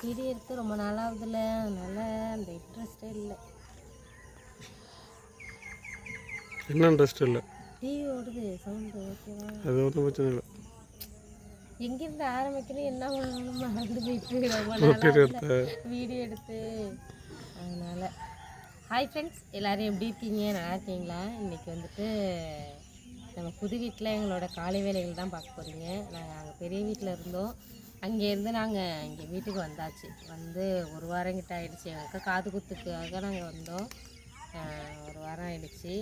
Video எடுத்து ரொம்ப நாளாகுதுல அதனால அந்த இன்ட்ரெஸ்டே இல்லை. என்ன இன்ட்ரெஸ்ட் இல்லை? டிவி ஓடுது சவுண்டு ஓகேவா? அது ஒன்றும் பிரச்சனை இல்லை. எங்கிருந்து ஆரம்பிக்கணும் என்ன பண்ணணும் மறந்து போயிட்டு வீடியோ எடுத்து. அதனால். ஹாய் ஃப்ரெண்ட்ஸ் எல்லோரும் எப்படி இருக்கீங்க? நல்லா இருக்கீங்களா? இன்றைக்கி வந்துட்டு நம்ம புது வீட்டில் எங்களோட காலை வேலைகள் தான் பார்க்க போகிறீங்க நாங்கள் அங்கே பெரிய வீட்டில் இருந்தோம். அங்கேருந்து நாங்கள் இங்கே வீட்டுக்கு வந்தாச்சு. வந்து ஒரு வாரம் கிட்ட ஆகிடுச்சி எங்கள் அக்கா காது குத்துக்காக நாங்கள் வந்தோம். ஒரு வாரம் ஆகிடுச்சி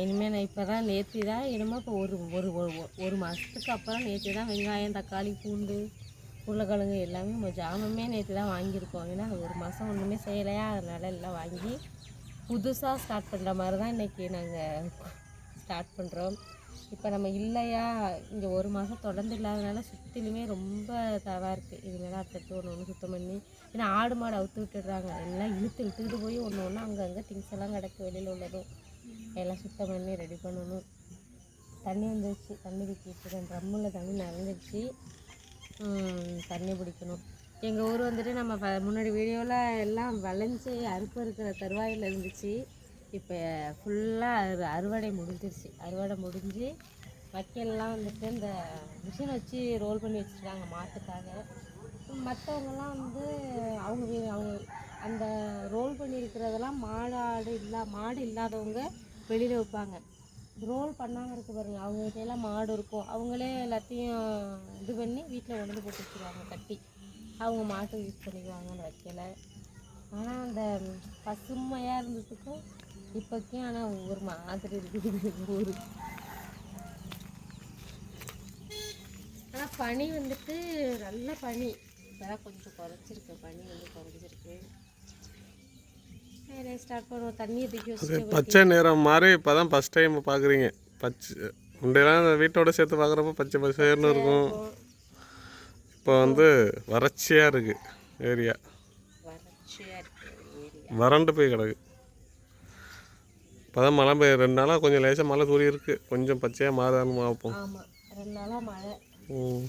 இனிமேல் நான் இப்போ தான் நேற்று தான் என்னமோ இப்போ ஒரு ஒரு ஒரு- ஒரு மாதத்துக்கு அப்புறம் நேற்று தான் வெங்காயம் தக்காளி பூண்டு உருளைக்கிழங்கு எல்லாமே நம்ம ஜாமமே நேற்று தான் வாங்கியிருக்கோம். ஏன்னா ஒரு மாதம் ஒன்றுமே செய்யலையா? அதனால எல்லாம் வாங்கி புதுசாக ஸ்டார்ட் பண்ணுற மாதிரி தான் இன்றைக்கி நாங்கள் ஸ்டார்ட் பண்ணுறோம் இப்போ நம்ம இல்லையா? இங்கே ஒரு மாதம் தொடர்ந்து இல்லாதனால சுற்றிலுமே ரொம்ப தவாக இருக்குது இதுமாரி அடுத்தடுத்து ஒன்று ஒன்று சுத்தம் பண்ணி ஏன்னா ஆடு மாடு அவுத்து விட்டுடுறாங்க. எல்லாம் இழுத்து இழுத்துக்கிட்டு போய் ஒன்று ஒன்று அங்கங்கே திங்ஸ் எல்லாம் கிடக்கு வெளியில் உள்ளதும். எல்லாம் சுத்தம் பண்ணி ரெடி பண்ணணும். தண்ணி வந்துருச்சு. தண்ணி பிடிச்சிட்டு ட்ரம்மில் தண்ணி நிறைஞ்சிருச்சு. தண்ணி பிடிக்கணும். எங்கள் ஊர் வந்துட்டு நம்ம முன்னாடி வீடியோவில் எல்லாம் விளைஞ்சி அறுப்பு இருக்கிற தருவாயில் இருந்துச்சு. இப்போ ஃபுல்லாக அறுவடை முடிஞ்சிருச்சு. அறுவடை முடிஞ்சு வைக்கல்லாம் வந்துட்டு இந்த மிஷின் வச்சு ரோல் பண்ணி வச்சுருக்காங்க மாட்டுக்காக. மற்றவங்கலாம் வந்து அவங்க அவங்க அந்த ரோல் பண்ணியிருக்கிறதெல்லாம் மாடு ஆடு இல்லா மாடு இல்லாதவங்க வெளியில் வைப்பாங்க ரோல் பண்ணாமல் இருக்குது பாருங்க. அவங்க எல்லாம் மாடு இருக்கும். அவங்களே எல்லாத்தையும் இது பண்ணி வீட்டில் கொண்டு போட்டு வச்சுருவாங்க கட்டி. அவங்க மாட்டை யூஸ் பண்ணிக்குவாங்கன்னு வைக்கல. ஆனால் அந்த பசுமையாக இருந்ததுக்கும் இப்போக்கும் ஆனால் ஒரு மாதிரி இருக்குது. ஊர். ஆனால் பனி வந்துட்டு நல்ல பனி. இப்போதான் கொஞ்சம் குறைச்சிருக்கு பனி வந்து குறைஞ்சிருக்கு வேறு ஸ்டார்ட் பண்ணுவோம் தண்ணியை தூக்கி அது பச்சை நிறம் மாதிரி இப்போ தான் ஃபஸ்ட் டைம் பார்க்குறீங்க. பச்சை முந்தையெல்லாம் வீட்டோட சேர்த்து பார்க்குறப்ப பச்சை பசேர்னு இருக்கும். இப்போ வந்து வறட்சியாக இருக்குது ஏரியா. வறட்சியாக இருக்கு ஏரியா. வறண்டு போய் கிடக்கு. இப்போ தான் மழை பெய்ய ரெண்டு நாளாக கொஞ்சம் லேசாக மழை தூரி இருக்குது கொஞ்சம் பச்சையாக மாறான்னு பார்ப்போம். ரெண்டு நாளாக மழை. ம்.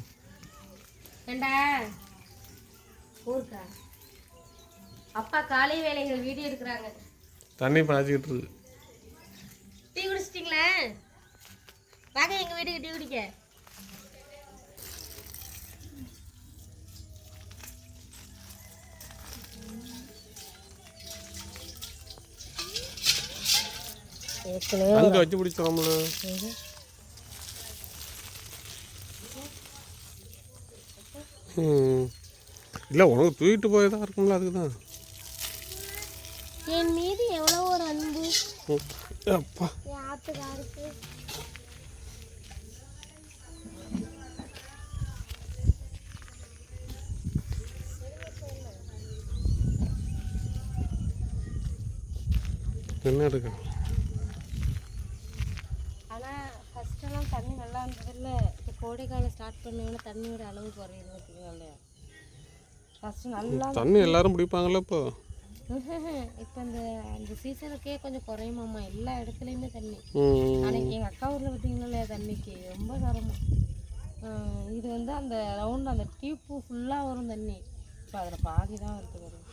அப்பா காலை வேலைகள் வீடியோ எடுக்கிறாங்க. தண்ணி பாய்ச்சிக்கிட்டு இருக்கு. டீ குடிச்சிட்டிங்களா? வாங்க எங்கள் வீட்டுக்கு டீ குடிக்க. அங்கே வச்சு பிடிச்சோம்ல இல்லை உனக்கு தூக்கிட்டு போய் தான் இருக்கும்ல அதுக்கு தான் என் மீது எவ்வளோ ஒரு அன்பு. அப்பா. என்ன இருக்கு? ஆனால் ஃபஸ்ட்டெல்லாம் தண்ணி நல்லா இருந்ததில்ல. இப்போ கோடைக்காலம் ஸ்டார்ட் பண்ணோன்னா தண்ணியோட அளவு குறையுது பார்த்தீங்களா ஃபஸ்ட்டு நல்லா தண்ணி எல்லாரும் பிடிப்பாங்கல்ல இப்போ? இப்போ இந்த அந்த சீசனுக்கே கொஞ்சம் குறையுமாம்மா எல்லா இடத்துலையுமே தண்ணி. அன்னைக்கு எங்கள் அக்கா ஊரில் பார்த்தீங்களா தண்ணிக்கு ரொம்ப சிரமம் இது வந்து அந்த ரவுண்ட் அந்த டியூப்பு ஃபுல்லாக வரும் தண்ணி. இப்போ அதில் பாதி தான் வருது வரும்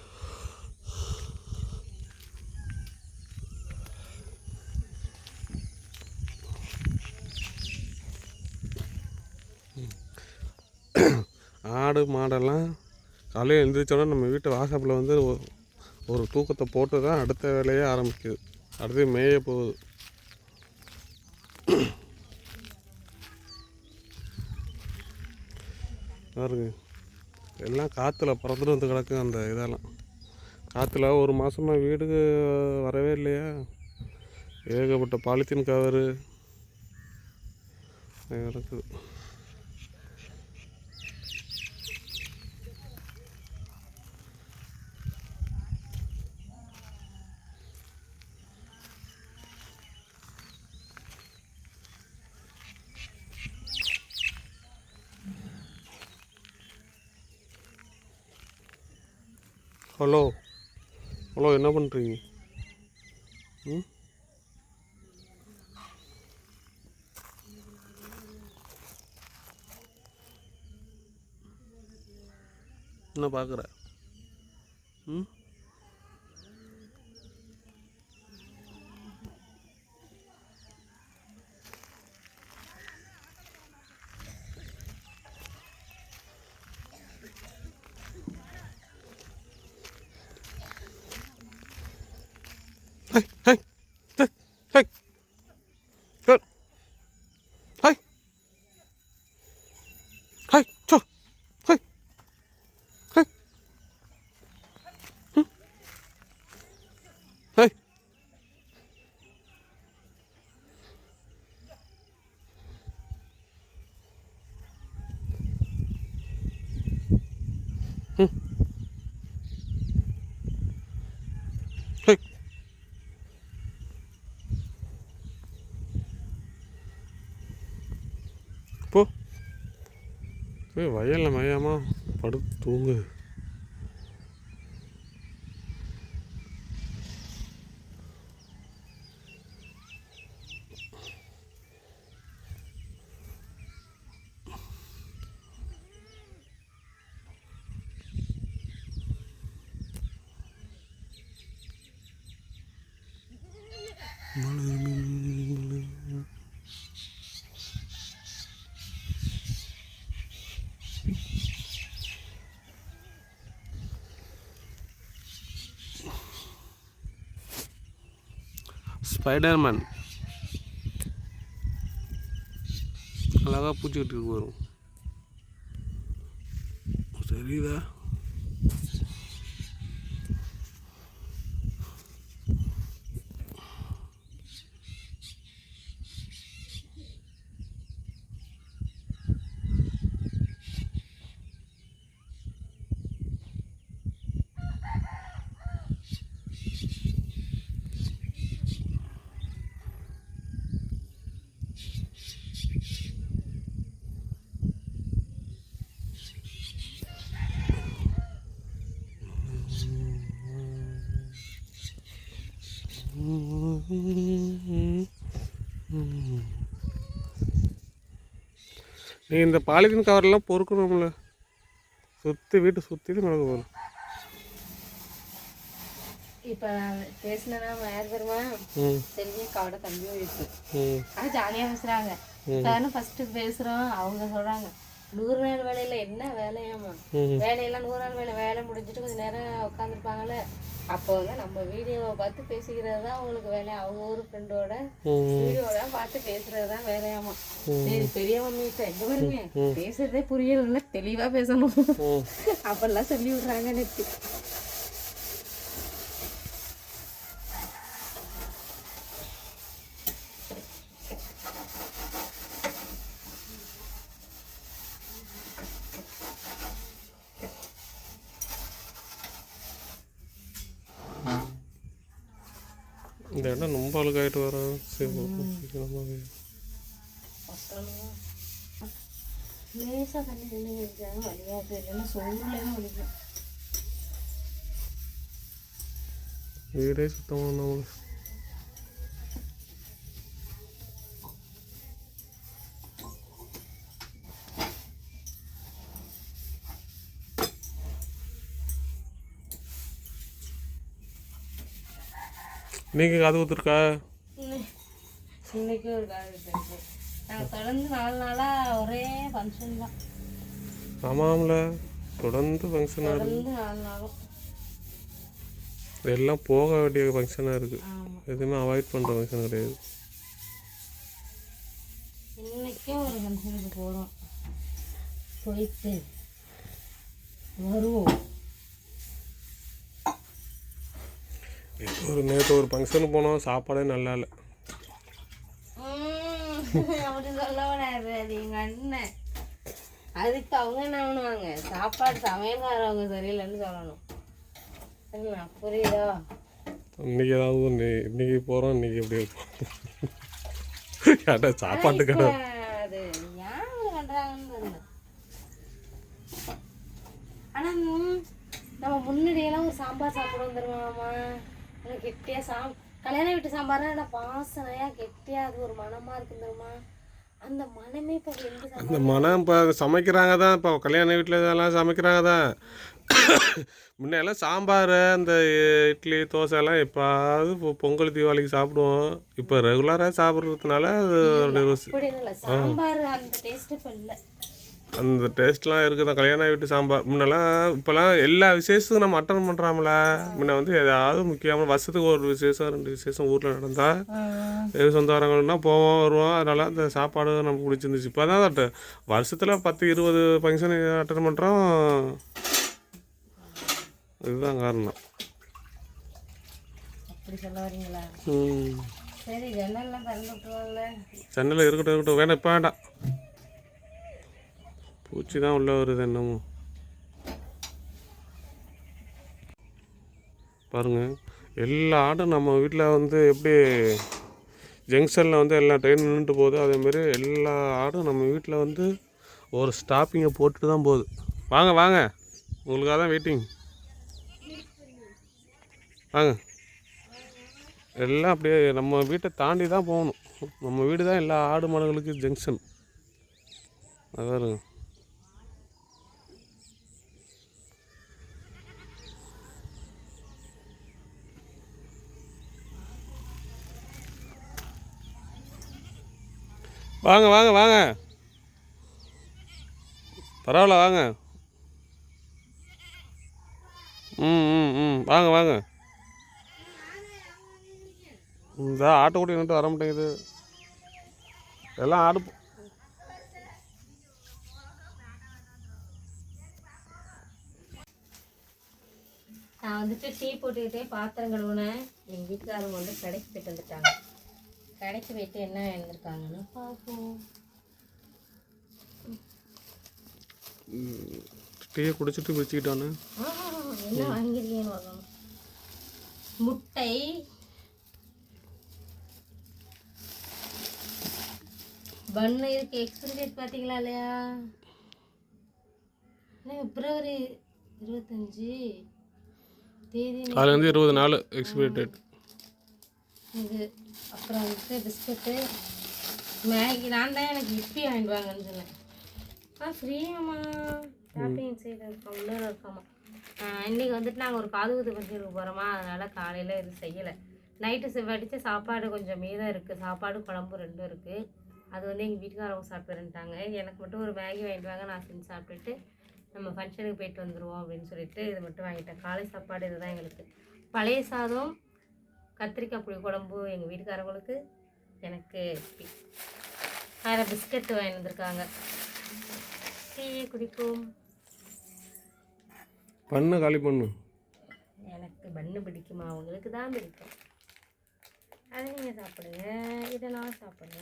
ஆடு மாடெல்லாம் காலையில் எழுந்திரிச்சோடனே நம்ம வீட்டு வாசப்பில் வந்து ஒரு தூக்கத்தை போட்டு தான் அடுத்த வேலையே ஆரம்பிக்குது. அடுத்து மேய போகுது. பாருங்க. எல்லாம் காற்றுல பறந்துட்டு வந்து கிடக்கு அந்த இதெல்லாம். காற்றுல ஒரு மாதமாக வீடுக்கு வரவே இல்லையா? ஏகப்பட்ட பாலித்தீன் கவரு. கிடக்குது. ஹலோ ஹலோ என்ன பண்ணுறீங்க ம்? என்ன பார்க்குற? ம்? போய் வயலில் மையமாக படுத்து தூங்கு. ஸ்பைடர்மேன். அழகாக பூச்சிக்கிட்டு வரும் சரிதா? நீ இந்த பாலித்தீன் கவர்லாம் பொறுக்கணும்ல. சுற்றி வீட்டை சுற்றி நடக்க போகணும். இப்போ பேசினா யார் தெரியுமா? ம். செல்வி அக்காவோட தம்பியும் இருக்கு. அது ஜாலியாக பேசுகிறாங்க தானே ஃபஸ்ட்டு பேசுகிறோம் அவங்க சொல்கிறாங்க நூறு நாள் வேலையில் என்ன வேலையாமா வேலையெல்லாம் நூறு நாள் வேலை வேலை முடிஞ்சிட்டு கொஞ்சம் நேரம் உட்காந்துருப்பாங்கல்ல அப்போ வந்து நம்ம வீடியோவை பார்த்து பேசிக்கிறது தான் அவங்களுக்கு வேலை. அவங்க ஒரு ஃப்ரெண்டோட வீடியோட பார்த்து பேசுறது தான் வேலையாமா சரி பெரிய மம்மி எங்க பாருங்க. பேசுறதே புரியல தெளிவா பேசணும். ம் அப்பெல்லாம் சொல்லி விடுறாங்க நெட்டு இந்த இடம் ரொம்ப வர சரி சீக்கிரமாகவே தண்ணி தண்ணி இல்லைன்னா சோறுலேயும் வலிக்கும் வீடே சுத்தமாக நம்மளுக்கு நீங்கள் காது ஊத்துருக்கா இன்னைக்கு ஒரு இருக்கு நாங்கள் தொடர்ந்து நாலு நாளா ஒரே ஃபங்க்ஷன் தான். ஆமாம்ல. தொடர்ந்து ஃபங்க்ஷன் ஆகுது தொடர்ந்து நாலு நாளும். எல்லாம் போக வேண்டிய ஃபங்க்ஷனாக இருக்குது எதுவுமே அவாய்ட் பண்ணுற ஃபங்க்ஷன் கிடையாது. இன்னைக்கும் ஒரு ஃபங்க்ஷனுக்கு போகிறோம் போயிட்டு வருவோம் இப்போ ஒரு நேற்று ஒரு ஃபங்க்ஷனுக்கு போனோம். சாப்பாடே நல்லா இல்லை. அப்படி சொல்ல கூடாது அது எங்க அண்ணன். அதுக்கு அவங்க என்ன பண்ணுவாங்க? சாப்பாடு சமையல்காரவங்க சரியில்லைன்னு சொல்லணும். சரிங்களா? புரியுதா? இன்னைக்கு ஏதாவது இன்னைக்கு போகிறோம் இன்னைக்கு எப்படி இருக்கும்? கேட்டா சாப்பாட்டு கடை அது ஏன் இப்படி பண்றாங்கன்னு தெரியல. ஆனா ம், நம்ம முன்ன முன்னாடியெல்லாம் ஒரு சாம்பார் சாப்பிடுவோம் எனக்கு கெட்டியாக சாம் கல்யாண வீட்டு சாம்பார்னா என்ன வாசனையாக கெட்டியாக அது ஒரு மணமாக இருக்கும் தெரியுமா? அந்த மனமே இப்போ எந்த அந்த மனம் இப்போ சமைக்கிறாங்க தான் இப்போ கல்யாண வீட்டில் இதெல்லாம் சமைக்கிறாங்க தான். முன்னெல்லாம் சாம்பார் அந்த இட்லி தோசை எல்லாம் எப்பாவது பொங்கல் தீபாவளிக்கு சாப்பிடுவோம். இப்போ ரெகுலராக சாப்பிட்றதுனால அது சாம்பார் அந்த டேஸ்ட்டு இப்போ இல்லை. அந்த டேஸ்ட்லாம் இருக்குது. தான் கல்யாண வீட்டு சாம்பார். முன்னெல்லாம் இப்போலாம் எல்லா விசேஷத்துக்கும் நம்ம அட்டன் பண்ணுறாமல முன்ன வந்து ஏதாவது முக்கியமான வருஷத்துக்கு ஒரு விசேஷம் ரெண்டு விசேஷம் ஊரில் நடந்தால் எது சொந்தக்காரங்கன்னா போவோம் வருவோம். அதனால அந்த சாப்பாடு நமக்கு பிடிச்சிருந்துச்சு. இப்போ தான் அட்ட வருஷத்தில் பத்து இருபது ஃபங்க்ஷன் அட்டன் பண்ணுறோம் இதுதான் காரணம். ம். சரி ஜன்னல்லாம் திறந்து விட்டுருவாங்கல்ல சென்னையில் இருக்கட்டும் இருக்கட்டும். வேணாம் இப்போ வேண்டாம். பூச்சி தான் உள்ளே வருது என்னமோ. பாருங்கள் எல்லா ஆடும் நம்ம வீட்டில் வந்து எப்படி ஜங்ஷனில் வந்து எல்லா ட்ரெயின் நின்றுட்டு போகுது அதேமாரி எல்லா ஆடும் நம்ம வீட்டில் வந்து ஒரு ஸ்டாப்பிங்கை போட்டுட்டு தான் போகுது. வாங்க வாங்க. உங்களுக்காக தான் வெயிட்டிங் வாங்க. எல்லாம் அப்படியே நம்ம வீட்டை தாண்டி தான் போகணும். நம்ம வீடு தான் எல்லா ஆடு மாடுகளுக்கு ஜங்ஷன் அதான் வாங்க வாங்க வாங்க. பரவாயில்ல வாங்க. ம் ம் ம். வாங்க வாங்க. இந்த ஆட்டுக்குட்டி நட்டு வர மாட்டேங்குது எல்லாம் ஆடு நான் வந்துட்டு டீ போட்டுக்கிட்டே பாத்திரம் கழுவுனேன். எங்கள் வீட்டுக்காரங்க வந்து கடைக்கு போயிட்டு வந்துட்டாங்க. கடைக்கு போயிட்டு என்ன எழுந்திருக்காங்கன்னு பார்ப்போம். டீயை குடிச்சிட்டு பிடிச்சிக்கிட்டானு ஆ, என்ன வாங்கியிருக்கேன்னு பார்க்கணும் முட்டை. பன்னு இருக்கு எக்ஸ்பிரி டேட் பார்த்தீங்களா இல்லையா? பிப்ரவரி இருபத்தஞ்சி? தேதி அதுலேருந்து இருபது நாள் எக்ஸ்பிரி டேட் இது அப்புறம் வந்துட்டு பிஸ்கட்டு மேகி. நான் தான் எனக்கு இப்பி வாங்கிட்டு வாங்கன்னு சொன்னேன். ஆ ஃப்ரீயாம்மா ஷாப்பிங் சைடு இருக்கோம் உள்ளே இருக்காமா இன்றைக்கி வந்துட்டு நாங்கள் ஒரு காது குத்து ஃபங்க்ஷனுக்கு போகிறோமா அதனால் காலையில் இது செய்யலை. நைட்டு வடித்த சாப்பாடு கொஞ்சம் மீதம் இருக்குது சாப்பாடு குழம்பு ரெண்டும் இருக்குது அது வந்து எங்கள் வீட்டுக்காரவங்க சாப்பிட்டுருந்துட்டாங்க எனக்கு மட்டும் ஒரு மேகி வாங்கிட்டு வாங்க நான் செஞ்சு சாப்பிட்டுட்டு நம்ம ஃபங்க்ஷனுக்கு போயிட்டு வந்துடுவோம் அப்படின்னு சொல்லிட்டு இது மட்டும் வாங்கிட்டேன். காலை சாப்பாடு இதுதான் எங்களுக்கு. பழைய சாதம் கத்திரிக்காய் புளி குழம்பு எங்கள் வீட்டுக்காரங்களுக்கு எனக்கு. வேறு பிஸ்கட் வாங்கி வந்திருக்காங்க. டீ குடிப்போம். பண்ணு காலி பண்ணு. எனக்கு பண்ணு பிடிக்குமா? உங்களுக்கு தான் பிடிக்கும். அதை நீங்கள் சாப்பிடுங்க. இதை நான் சாப்பிடுங்க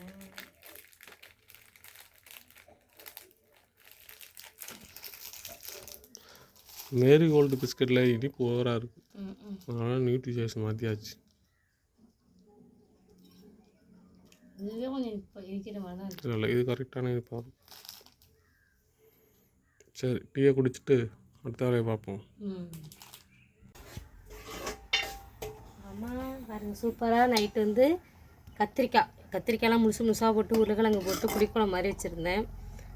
மேரி கோல்டு பிஸ்கட்டில் இனிப்பு ஓவராக இருக்குது அதனால் நியூட்ரிஷேஷன் மாற்றியாச்சு இதுவே கொஞ்சம் இப்போ இருக்கிற மாதிரி இல்லை இது கரெக்டான இது பார்ப்போம் சரி டீயை குடிச்சிட்டு அடுத்த வேலையை பார்ப்போம். ம். ஆமாம் பாருங்க சூப்பராக நைட்டு வந்து கத்திரிக்காய். கத்திரிக்காய்லாம் முழுசு முழுசாக போட்டு உருளைக்கிழங்கு போட்டு புளிக்குழம்பு மாதிரி வச்சுருந்தேன்.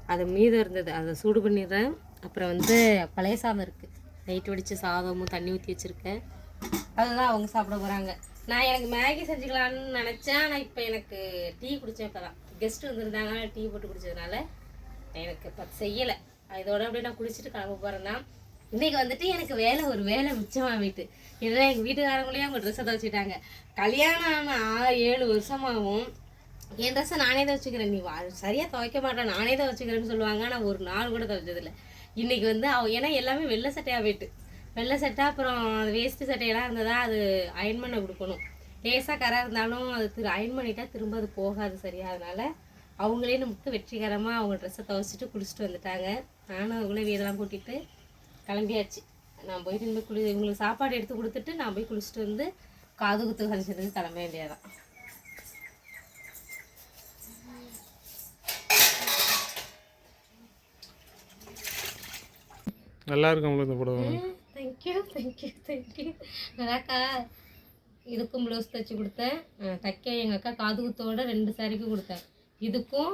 அது மீதம் இருந்தது. அதை சூடு பண்ணிடுறேன். அப்புறம் வந்து பழைய சாதம் இருக்குது நைட்டு வடித்த சாதமும் தண்ணி ஊற்றி வச்சுருக்கேன். அதுதான் அவங்க சாப்பிட போகிறாங்க நான் எனக்கு மேகி செஞ்சுக்கலான்னு நினச்சேன். ஆனால் இப்போ எனக்கு டீ குடித்தேன் இப்போ தான் கெஸ்ட்டு வந்திருந்தாங்க டீ போட்டு குடிச்சதுனால எனக்கு இப்போ செய்யலை. இதோட அப்படியே நான் குளிச்சுட்டு கிளம்ப போகிறேன்னா இன்னைக்கு வந்துட்டு எனக்கு வேலை ஒரு வேலை மிச்சமாக வீட்டு ஏன்னா எங்கள் வீட்டுக்காரங்களையும் அவங்க ட்ரெஸ்ஸை துவச்சிட்டாங்க கல்யாணம் ஆன ஆறு ஏழு வருஷமாகவும் என் ட்ரெஸ்ஸை நானே தான் வச்சுக்கிறேன் நீ சரியாக துவைக்க மாட்டேன். நானே தான் வச்சுக்கிறேன்னு சொல்லுவாங்க. ஆனால் ஒரு நாள் கூட துவைச்சதில்லை. இன்றைக்கி வந்து அவ ஏன்னா எல்லாமே வெள்ளை சட்டையாக போயிட்டு. வெள்ளை சட்டை அப்புறம் வேஸ்ட்டு சட்டையெல்லாம் இருந்ததா அது அயன் பண்ண கொடுக்கணும். லேசாக கரை இருந்தாலும் அது திரு அயன் பண்ணிட்டா திரும்ப அது போகாது சரியா? அதனால அவங்களே நமக்கு வெற்றிகரமாக அவங்க ட்ரெஸ்ஸை துவைச்சிட்டு குளிச்சுட்டு வந்துட்டாங்க. நானும் அவங்களே வீடெல்லாம் கூட்டிட்டு கிளம்பியாச்சு. நான் போயிட்டு இனிமேல் குளி இவங்களுக்கு சாப்பாடு எடுத்து கொடுத்துட்டு நான் போய் குளிச்சுட்டு வந்து காது குத்து ஃபங்க்ஷனுக்கு கிளம்ப வேண்டியதான் நல்லா இருக்கு உங்களுக்கு இந்த புடவை? தேங்க்யூ தேங்க்யூ தேங்க்யூ அக்கா இதுக்கும் ப்ளவுஸ் தைச்சி கொடுத்தேன். தைக்க எங்கள் அக்கா காது குத்தோட ரெண்டு சாரிக்கு கொடுத்தேன். இதுக்கும்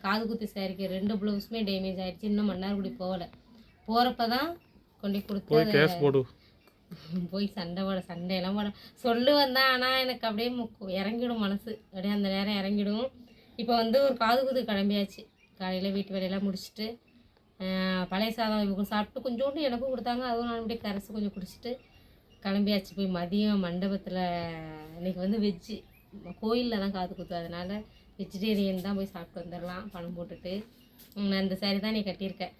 காது குத்து சாரிக்கு ரெண்டு ப்ளவுஸுமே டேமேஜ் ஆயிடுச்சு. இன்னும் மன்னார்குடி போகல. போகிறப்ப தான் கொண்டு கொடுத்து போய் கேஸ் போடு. போய் சண்டை போட சண்டையெல்லாம் போட. சொல்லுவேன் தான் ஆனால் எனக்கு அப்படியே முக்கு- இறங்கிடும் மனசு. அப்படியே அந்த நேரம் இறங்கிடும். இப்போ வந்து ஒரு காது குத்து கிளம்பியாச்சு. காலையில் வீட்டு வேலையெல்லாம் முடிச்சுட்டு பழைய சாதம் இவங்க சாப்பிட்டு கொஞ்சோண்டு எனக்கும் கொடுத்தாங்க. அதுவும் நான் அப்படியே கரைச்சி கொஞ்சம் குடிச்சிட்டு கிளம்பியாச்சு. போய் மதியம் மண்டபத்தில் இன்றைக்கி வந்து வெஜ்ஜு கோயிலில் தான் காது குத்து அதனால் வெஜிடேரியன் தான் போய் சாப்பிட்டு வந்துடலாம் பணம் போட்டுட்டு. நான் இந்த சாரி தான் நீ கட்டியிருக்கேன்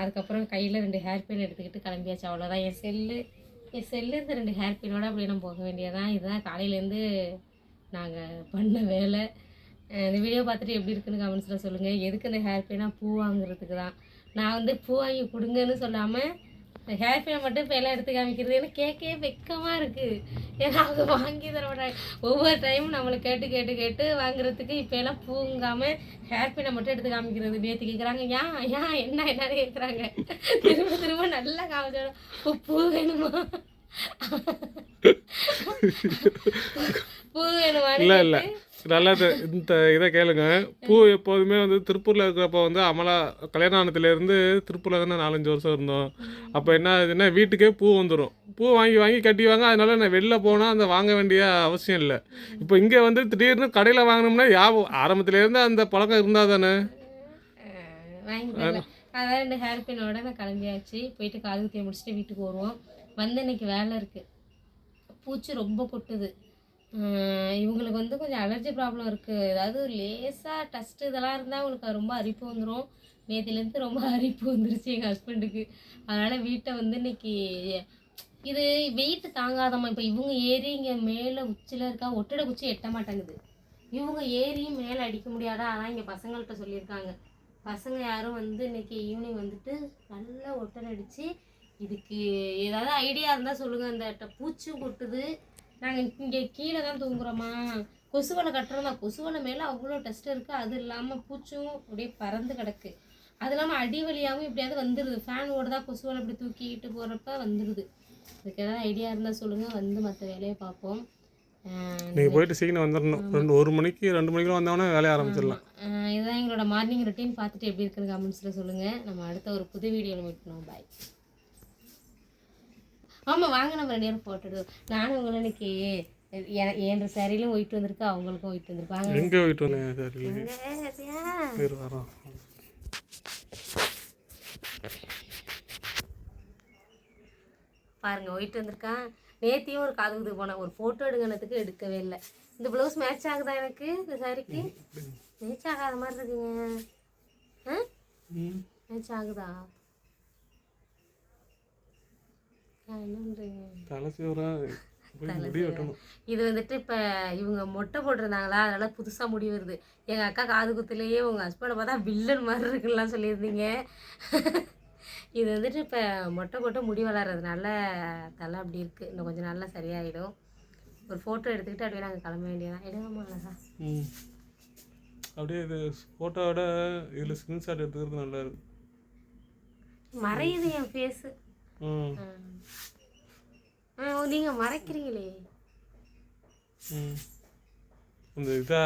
அதுக்கப்புறம் கையில் ரெண்டு ஹேர் பின் எடுத்துக்கிட்டு கிளம்பியாச்சு. அவ்வளோதான் என் செல்லு என் செல்லு இந்த ரெண்டு ஹேர் பின்னோட அப்படியே நான் போக வேண்டியதான் இதுதான் காலையிலேருந்து நாங்கள் பண்ண வேலை. இந்த வீடியோ பார்த்துட்டு எப்படி இருக்குன்னு கமெண்ட்ஸில் சொல்லுங்கள் எதுக்கு இந்த ஹேர் பின்னா பூ வாங்குறதுக்கு தான் நான் வந்து பூ வாங்கி கொடுங்கன்னு சொல்லாமல் ஹேர் பின்னை மட்டும் இப்போ எல்லாம் எடுத்து காமிக்கிறது. எனக்கு கேட்கவே வெக்கமாக இருக்குது ஏன்னா அவங்க வாங்கி தர மாட்டாங்க. ஒவ்வொரு டைமும் நம்மளை கேட்டு கேட்டு கேட்டு வாங்குறதுக்கு இப்போ எல்லாம் பூங்காமல் ஹேர் பின்னை மட்டும் எடுத்து காமிக்கிறது. நேற்று கேட்குறாங்க ஏன் ஏன் என்ன என்னன்னு கேட்குறாங்க திரும்ப திரும்ப நல்லா காமிச்சிடும் பூ வேணுமா? இல்லை இல்லை. நல்லா இந்த இதை கேளுங்க. பூ எப்போதுமே வந்து திருப்பூரில் இருக்கிறப்ப வந்து அமலா கல்யாண ஆனதுலேருந்து திருப்பூரில் தானே நாலஞ்சு வருஷம் இருந்தோம். அப்போ என்ன ஆகுதுன்னா வீட்டுக்கே பூ வந்துடும் பூ வாங்கி வாங்கி கட்டிவாங்க அதனால நான் வெளில போனால் அந்த வாங்க வேண்டிய அவசியம் இல்லை. இப்போ இங்கே வந்து திடீர்னு கடையில் வாங்கினோம்னா யாபம் ஆரம்பத்துலேருந்து அந்த பழக்கம் இருந்தால் தானே? அதான். ரெண்டு ஹேர் பின்னோட நான் கிளம்பியாச்சு. போயிட்டு காது குத்தியை முடிச்சுட்டு வீட்டுக்கு வருவோம். வந்து இன்னைக்கு வேலை இருக்குது பூச்சி ரொம்ப கொட்டுது. இவங்களுக்கு வந்து கொஞ்சம் அலர்ஜி ப்ராப்ளம் இருக்குது ஏதாவது லேசாக டஸ்ட் இதெல்லாம் இருந்தால் அவங்களுக்கு ரொம்ப அரிப்பு வந்துடும் நேற்றுலேருந்து ரொம்ப அரிப்பு வந்துருச்சு எங்கள் ஹஸ்பண்டுக்கு அதனால் வீட்டை வந்து இன்னைக்கு இது வெயிட் தாங்காதம்மா. இப்போ இவங்க ஏறி இங்கே மேலே உச்சியில் இருக்கா ஒட்டடை குச்சி எட்ட மாட்டேங்குது. இவங்க ஏறியும் மேலே அடிக்க முடியாதா? அதான் இங்கே பசங்கள்கிட்ட சொல்லியிருக்காங்க. பசங்க யாரும் வந்து இன்னைக்கு ஈவினிங் வந்துட்டு நல்லா ஒட்டடை அடித்து இதுக்கு ஏதாவது ஐடியா இருந்தால் சொல்லுங்கள் அந்த பூச்சி கொட்டுது. நாங்கள் இங்கே கீழே தான் தூங்குறோமா? கொசுவலை கட்டுறோம்? தான் கொசுவலை மேலே அவ்வளோ டஸ்ட் இருக்குது அது இல்லாமல் பூச்சும் அப்படியே பறந்து கிடக்கு. அது இல்லாமல் அடி வழியாகவும் எப்படியாவது வந்துடுது ஃபேன் ஓடுதா கொசுவலை இப்படி தூக்கிக்கிட்டு போகிறப்ப வந்துடுது இதுக்கு ஏதாவது ஐடியா இருந்தால் சொல்லுங்கள் வந்து மற்ற வேலையை பார்ப்போம். நீங்கள் போயிட்டு சீக்கிரம் வந்துடணும் ரெண்டு ஒரு மணிக்கு ரெண்டு மணிக்கு வந்தோடனே வேலையை ஆரம்பிச்சிடலாம். இதுதான் எங்களோட மார்னிங் ரொட்டீன் பார்த்துட்டு எப்படி இருக்குன்னு கமெண்ட்ஸில் சொல்லுங்கள் நம்ம அடுத்த ஒரு புது வீடியோவில் மீட் பண்ணுவோம். பாய் ஆமாம் வாங்க நம்ம ரெண்டு பேரும் ஃபோட்டோ எடுத்தோம் நானும் உங்களை இன்னைக்கு எ- என்ற சாரியிலும் ஒயிட் வந்திருக்கு அவங்களுக்கும் ஒயிட் வந்திருப்பாங்க எங்கே போயிட்டு வந்தேன் சரி இரு வரோம். பாருங்க ஒயிட் வந்திருக்கான் நேத்தியும் ஒரு காது குத்து போனேன். ஒரு ஃபோட்டோ எடுங்கனதுக்கு எடுக்கவே இல்லை. இந்த ப்ளவுஸ் மேட்ச் ஆகுதா எனக்கு இந்த சாரிக்கு மேட்ச் ஆகாத மாதிரி இருக்குங்க. மேட்ச் ஆகுதா நான் என்ன பண்ணுறீங்க தலை சீவரா இது வந்துட்டு இப்போ இவங்க மொட்டை போட்டிருந்தாங்களா? அதனால புதுசாக முடி வருது. எங்கள் அக்கா காது குத்துலேயே உங்கள் ஹஸ்பண்டை பார்த்தா வில்லன் மாதிரி இருக்குலாம் சொல்லியிருந்தீங்க. இது வந்துட்டு இப்போ மொட்டை போட்டு முடி வளர்றதுனால தலை அப்படி இருக்குது இன்னும் கொஞ்சம் நாளில் சரியாயிடும். ஒரு ஃபோட்டோ எடுத்துக்கிட்டு அப்படியே நாங்கள் கிளம்ப வேண்டியதான் எடுங்கம்மா அழகா. ம். அப்படியே இது ஃபோட்டோவோட இதில் ஸ்க்ரீன்ஷாட் எடுத்துக்கிறது நல்லா இருக்கு. மறையுது என் ஃபேஸு நீங்கள் மறைக்கிறீங்களே. ம். அந்த இதா